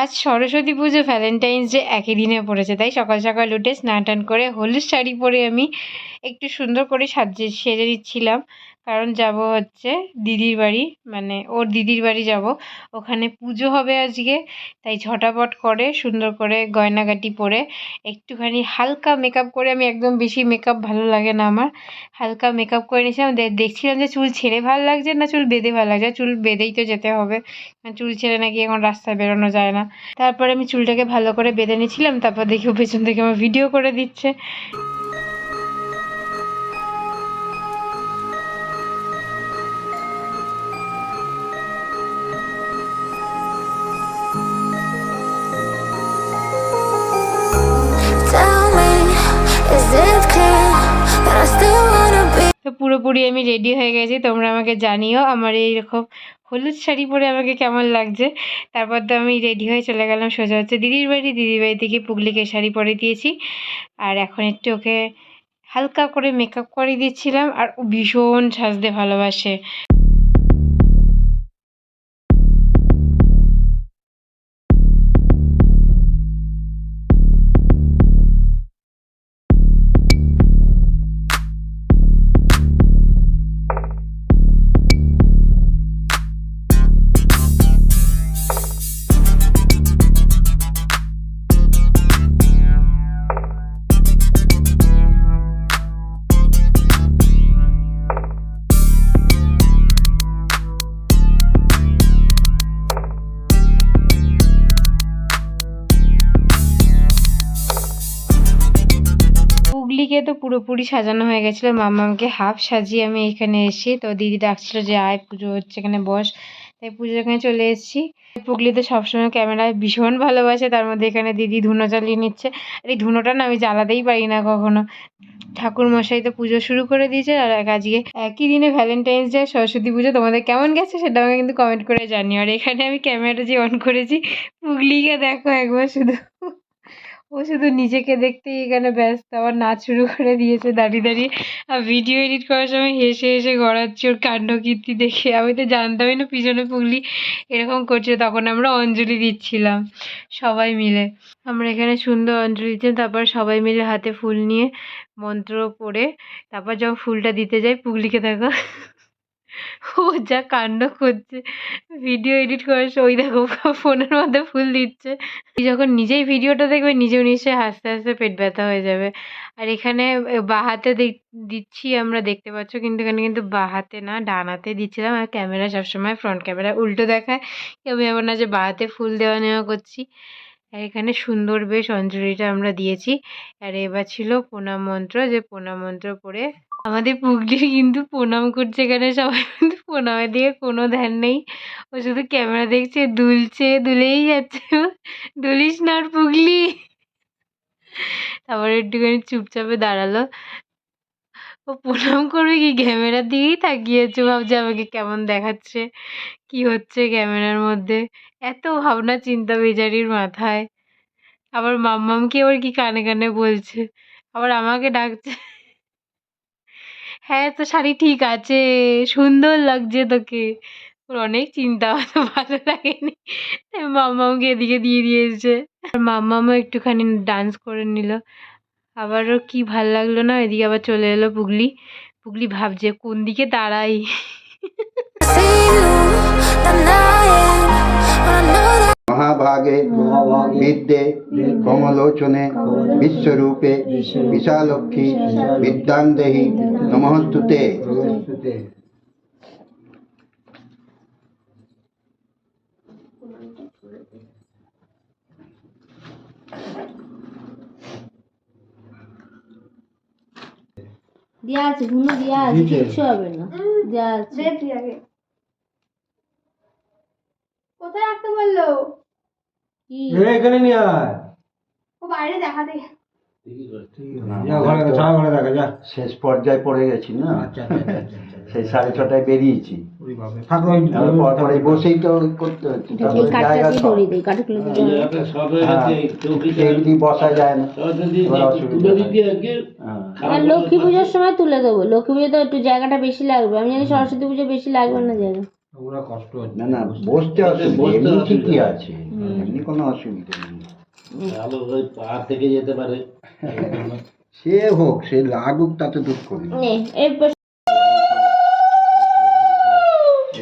আজ সরস্বতী পুজো Valentine's day একই দিনে পড়েছে। তাই সকাল সকাল উঠে স্নান টান করে হলুদ শাড়ি পরে আমি একটু সুন্দর করে সাজিয়ে সেজে দিচ্ছিলাম। কারণ যাব হচ্ছে দিদির বাড়ি মানে ওর দিদির বাড়ি যাব। ওখানে পুজো হবে আজকে, তাই ঝটাপট করে সুন্দর করে গয়নাগাটি পরে একটুখানি হালকা মেকআপ করে আমি একদম বেশি মেকআপ ভালো লাগে না আমার। হালকা মেকআপ করে নিয়েছিলাম দেখছিলাম যে চুল ছেড়ে ভালো লাগছে না চুল বেঁধে ভালো লাগছে চুল বেঁধেই তো যেতে হবে। চুল ছেড়ে নাকি এখন রাস্তায় বেরোনো যায় না। তারপরে আমি চুলটাকে ভালো করে বেঁধে নিয়েছিলাম, তারপর দেখি ও পেছন থেকে আমার ভিডিও করে দিচ্ছে। পুরোপুরি আমি রেডি হয়ে গেছি। তোমরা আমাকে জানিও আমার এইরকম হলুদ শাড়ি পরে আমাকে কেমন লাগছে। তারপর তো আমি রেডি হয়ে চলে গেলাম সোজা হচ্ছে দিদির বাড়ি। দিদির বাড়ি থেকে পুগলিকে শাড়ি পরে দিয়েছি। আর এখন একটু ওকে হালকা করে মেকআপ করে দিচ্ছিলাম। আর ভীষণ সাজতে ভালোবাসে। পুগলিকে তো পুরোপুরি সাজানো হয়ে গেছিল। মামামকে হাফ সাজিয়ে আমি এখানে এসে তো দিদি ডাকছিল যে, আয়, পুজো হচ্ছে এখানে, বস। তাই পুজোর এখানে চলে এসেছি। পুগলি তো সবসময় ক্যামেরায় ভীষণ ভালোবাসে। তার মধ্যে এখানে দিদি ধুনো জ্বালিয়ে নিচ্ছে। আর এই ধুনোটা না আমি জ্বালাতেই পারি না কখনো। ঠাকুর মশাই তো পুজো শুরু করে দিয়েছে। আর এক আজকে একই দিনে ভ্যালেন্টাইন্স ডে সরস্বতী পুজো। তোমাদের কেমন গেছে সেটা আমাকে কিন্তু কমেন্ট করে জানিও। আর এখানে আমি ক্যামেরাটা যে অন করেছি, পুগলিকে দেখো একবার শুধু। ও শুধু নিজেকে দেখতেই এখানে ব্যস্ত, আবার নাচ শুরু করে দিয়েছে দাঁড়িয়ে দাঁড়িয়ে। আর ভিডিও এডিট করার সময় হেসে হেসে গড়াচ্ছি ওর কাণ্ডকীর্তি দেখে। আমি তো জানতামই না পিছনে পুগলি এরকম করছে, তখন আমরা অঞ্জলি দিচ্ছিলাম সবাই মিলে। আমরা এখানে সুন্দর অঞ্জলি দিচ্ছিলাম, তারপর সবাই মিলে হাতে ফুল নিয়ে মন্ত্র পড়ে, তারপর যখন ফুলটা দিতে যাই, পুগলিকে দেখো। ও যা কাণ্ড করছে। ভিডিও এডিট করার সময় ওই দেখো ফোনের মধ্যে ফুল দিচ্ছে। তুই যখন নিজেই ভিডিওটা দেখবে, নিজেও নিশ্চয়ই হাসতে হাসতে পেট ব্যথা হয়ে যাবে। আর এখানে বাঁ হাতে দিক- দিচ্ছি আমরা দেখতে পাচ্ছ, কিন্তু এখানে কিন্তু বাঁ হাতে না, ডান হাতে দিচ্ছিলাম। আর ক্যামেরা সবসময় ফ্রন্ট ক্যামেরা উল্টো দেখায়। কেউ ভেবো না যে বাঁ হাতে ফুল দেওয়া নেওয়া করছি। আর এখানে সুন্দর বেশ অঞ্জলিটা আমরা দিয়েছি। আর এবার ছিল প্রণাম মন্ত্র। যে প্রণাম মন্ত্র পড়ে আমাদের পুগলি কিন্তু প্রণাম করছে এখানে সবাই। কিন্তু প্রণামের দিকে কোনো ধ্যান নেই। ও শুধু ক্যামেরা দেখছে, দুলছে, দুলেই যাচ্ছে। দুলিস না আর পুগলি। তারপরে একটুখানি চুপচাপে দাঁড়াল। ও প্রণাম করবে কি? ক্যামেরার দিকেই তাকিয়েছে। ভাবছে আমাকে কেমন দেখাচ্ছে? কি হচ্ছে ক্যামেরার মধ্যে? এত ভাবনা চিন্তা বেচারির মাথায়। আবার মাম্মামকে আবার কি কানে কানে বলছে? আবার আমাকে ডাকছে। হ্যাঁ তো শাড়ি ঠিক আছে। সুন্দর লাগছে তোকে। ওর অনেক চিন্তা অত ভালো লাগেনি। তাই মাম্মামকে এদিকে দিয়ে দিয়েছে। আর মাম্মামও একটুখানি ডান্স করে নিল। আবারও কি ভালো লাগল না? এদিকে আবার চলে এলো পুগলি পুগলি ভাবছে, কোন দিকে দাঁড়াই? মহাভাগে বিদ্যে কমলোচনে বিশ্বরূপে বিশালক্ষী বিদ্যাং দেহি নমস্তুতে। আছে আছে কিচ্ছু হবে না। আছে কোথায় রাখতে বলল? এখানে নিয়ে আয়। ও বাইরে দেখা শেষ পর্যায়ে পড়ে গেছি না? আচ্ছা আচ্ছা আচ্ছা সেই সাড়ে ছটায় বেরিয়েছি। বসেই তো করতে হচ্ছে হ্যাঁ, এমনি বসা যায় না হয়। হ্যাঁ। আর লক্ষ্মী পুজোর সময় তুলে দেবো। লক্ষ্মী পুজোতে একটু জায়গাটা বেশি লাগবে আমি জানি সরস্বতী পুজো বেশি লাগবে না জায়গা। ওরা কষ্ট হচ্ছে। না না বসতে অসুবিধা ঠিকই আছে। এমনি কোনো অসুবিধা নেই। আলো ওই পাহাড় থেকে যেতে পারে। সে হোক সে লাগুক তাতে দুঃখ নেই।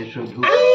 এসো এরপর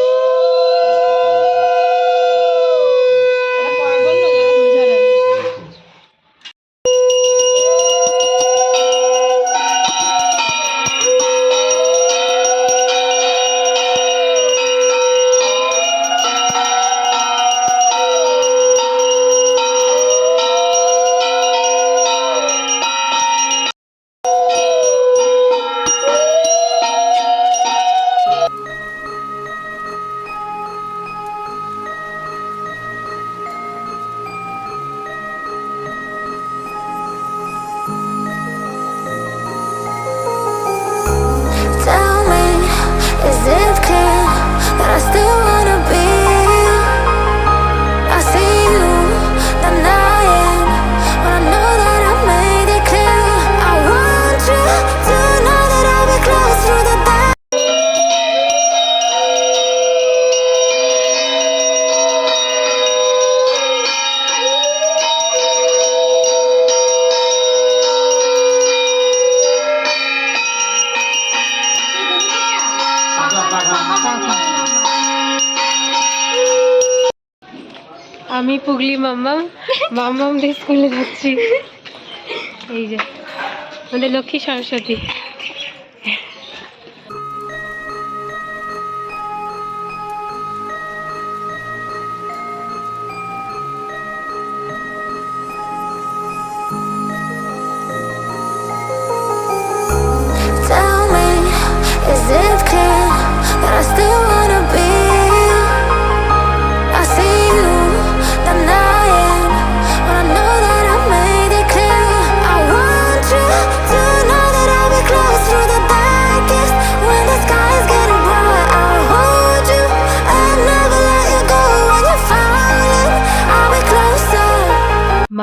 আমি পুগলি মাম্মাম। মাম্মাম দিয়ে স্কুলে যাচ্ছি। এই যে আমাদের লক্ষ্মী সরস্বতী।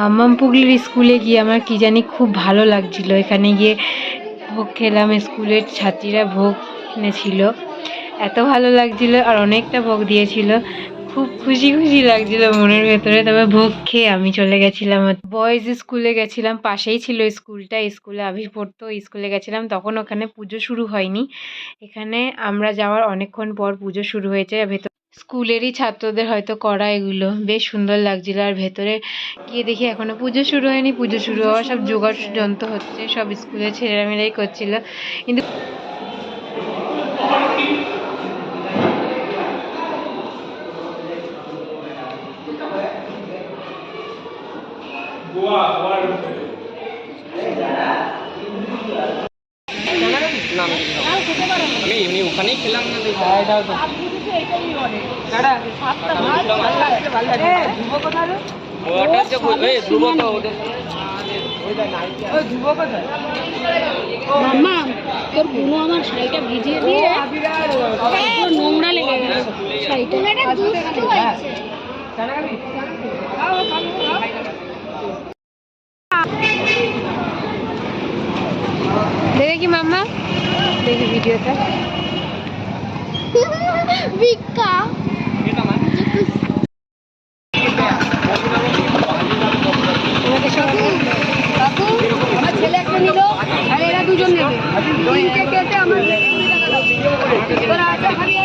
মাম্মাম পুগলির স্কুলে গিয়ে আমার কি জানি খুব ভালো লাগছিল। এখানে গিয়ে ভোগ খেলাম, স্কুলের ছাত্রীরা ভোগ এনেছিল। এত ভালো লাগছিল আর অনেকটা ভোগ দিয়েছিল। খুব খুশি খুশি লাগছিল মনের ভেতরে। তবে ভোগ খেয়ে আমি চলে গেছিলাম। বয়েজ স্কুলে গেছিলাম, পাশেই ছিল স্কুলটা। স্কুলে আভি পড়তো স্কুলে গেছিলাম। তখন ওখানে পুজো শুরু হয়নি। এখানে আমরা যাওয়ার অনেকক্ষণ পর পুজো শুরু হয়েছে। ভেতর স্কুলেরই ছাত্রদের হয়তো করা এগুলো। বেশ সুন্দর লাগছিল। আর ভেতরে গিয়ে দেখি এখনও পুজো শুরু হয়নি। পুজো শুরু হওয়া সব জোগাড় যন্ত্র হচ্ছে সব স্কুলের ছেলেমেয়েরাই করছিল। কিন্তু মাম্মা তোর বুনো আমার শাড়িটা ভিজিয়ে দিয়ে নোংরা লেগে গেছে শাড়িটা। দেখে কি মাম্মা দেখি ভিডিওটা ভিক্ষা আমার ছেলে একটা নিল আর এরা দুজন নেবে তিনটে কেটে আমার এবার আটা হারিয়ে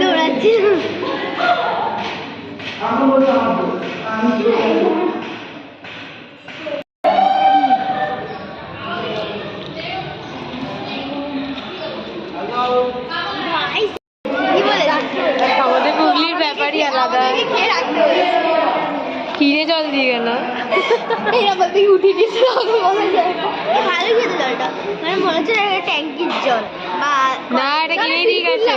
দৌড়াচ্ছি কি বলে আমাদের পুগলির ব্যাপারই আলাদা খেয়ে রাখব উঠিয়ে দিচ্ছে আমাকে বলা যায় ভালো খেতে জলটা মানে মনে হচ্ছে ট্যাঙ্কির জল বা না এটা কিনে দিয়ে গেছে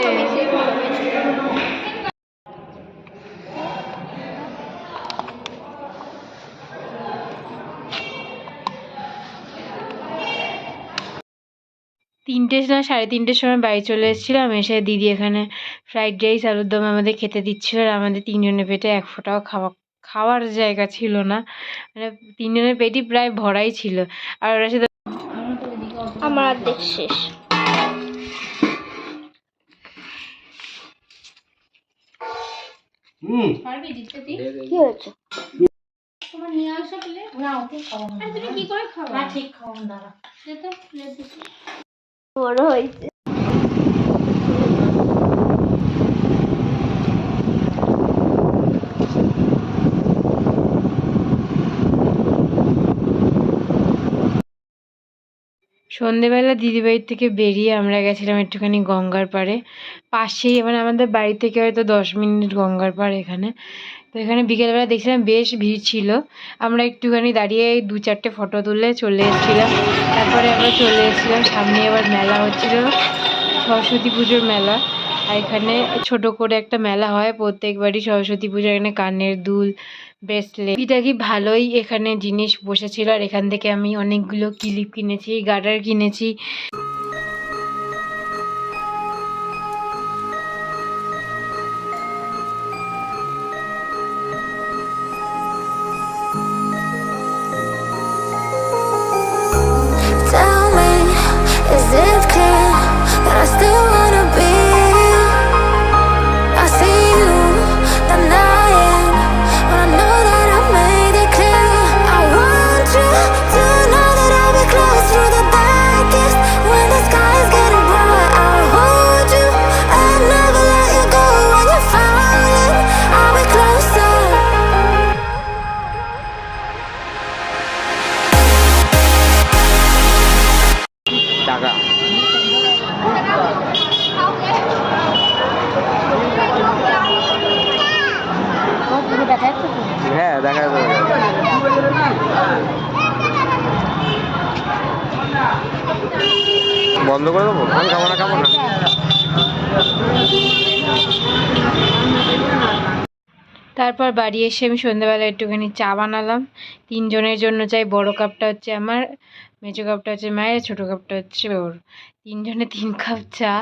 তিনটে না সাড়ে তিনটের সময় বাড়ি চলে এসেছিলাম। এসে দিদি এখানে ফ্রাইড রাইস আলুর দম আমাদের খেতে দিচ্ছিল আর আমাদের তিনজনের পেটে এক ফোঁটাও খাওয়া খাওয়ার জায়গা ছিল না। মানে তিনজনের পেটই প্রায় ভরাই ছিল। আর ওরা সাথে আমার অর্ধেক শেষ। হুম। কি হয়েছে? তোমার নিয়ে আসো প্লেট। না ওকে খাওয়া না। তুমি কি করে খাওয়া না ঠিক খাওয়া দাঁড়া। সে তো প্লেট বড় হয়েছে। সন্ধেবেলা দিদিবাড়ির থেকে বেরিয়ে আমরা গেছিলাম একটুখানি গঙ্গার পাড়ে। পাশেই মানে আমাদের বাড়ি থেকে হয়তো দশ মিনিট গঙ্গার পাড় এখানে। তো এখানে বিকেলবেলা দেখছিলাম বেশ ভিড় ছিল। আমরা একটুখানি দাঁড়িয়ে দু চারটে ফটো তুলে চলে এসেছিলাম। তারপরে আমরা চলে এসেছিলাম, সামনে আবার মেলা হচ্ছিল, সরস্বতী পুজোর মেলা। আর এখানে ছোট করে একটা মেলা হয় প্রত্যেকবারই সরস্বতী পুজো এখানে কানের দুল ব্রেসলেট এটা কি ভালোই এখানে জিনিস বসেছিল। আর এখান থেকে আমি অনেকগুলো ক্লিপ কিনেছি গার্ডার কিনেছি। হ্যাঁ দেখা যাবে। বন্ধ করে দেবো? আমি খাব না খাব না। তারপর বাড়ি এসে আমি সন্ধ্যাবেলা একটুখানি চা বানালাম। তিনজনের জন্য চাই বড় কাপটা হচ্ছে আমার। মেজো কাপটা হচ্ছে মায়ের, ছোটো কাপটা হচ্ছে ওর। তিনজনে তিন কাপ চা।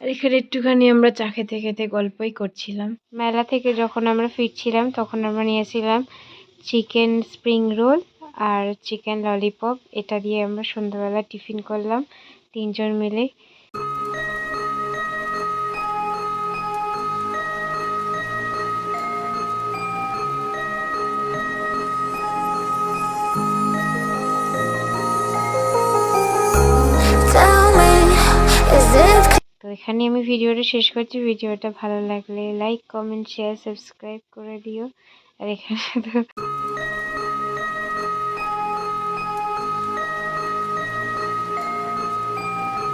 আর এখানে একটুখানি আমরা চা খেতে খেতে গল্পই করছিলাম। মেলা থেকে যখন আমরা ফিরছিলাম, তখন আমরা নিয়েছিলাম চিকেন স্প্রিং রোল আর চিকেন ললিপপ। এটা দিয়ে আমরা সন্ধ্যাবেলা টিফিন করলাম তিনজন মিলে। এখানে আমি ভিডিওটা শেষ করছি। ভিডিওটা ভালো লাগলে লাইক কমেন্ট শেয়ার সাবস্ক্রাইব করে দিও। আর এখানে